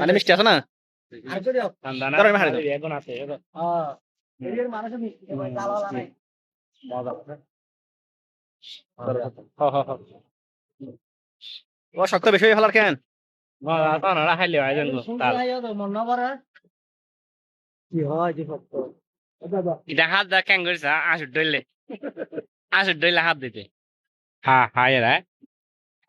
মানে মিষ্টি আছে না? হ হ হ। ও শক্ত বেশি হয়ে ফেলার কেন? হয় এটা হাত দা কেন করিস আসুর ডইলে আসুর ডইলে হাত দিতে। হ্যাঁ রে শান্তি হয়ে যাগো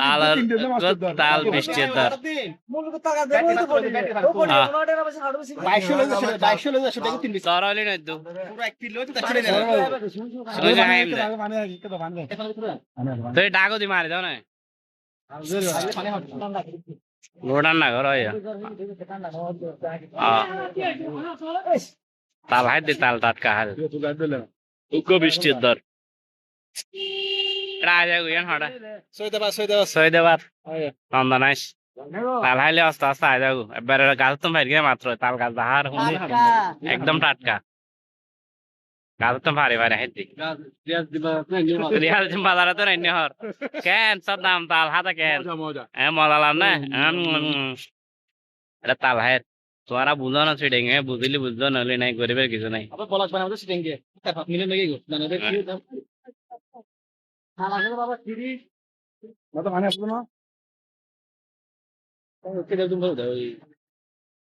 ভালো তাল তাল বৃষ্টি দর তো তুই ডাকো দি মারি দাও না। গোড়ান না ঘর তাল হাই দি তাল টাটকা হাল। উগ্র বৃষ্টির দর রাজা গুয়ান হড়া সই দেবার নন্দনাইস তাল হাইলে আস্তে আস্তে আয় যাগো এবারে গাছ তো বাইরে গিয়ে মাত্র তাল গাছ দাহার হুনি একদম টাটকা গাছ তো ভারে ভারে হাইতি রিয়াল জিম বাজারে তো রাইনি হর কেন সব দাম তাল হাতে কেন এ মজালাম না। এটা তাল হায়ের তোরা বুঝো না সেটা বুঝলি বুঝলো নলি নাই গরিবের কিছু নাই মানে আসলো না?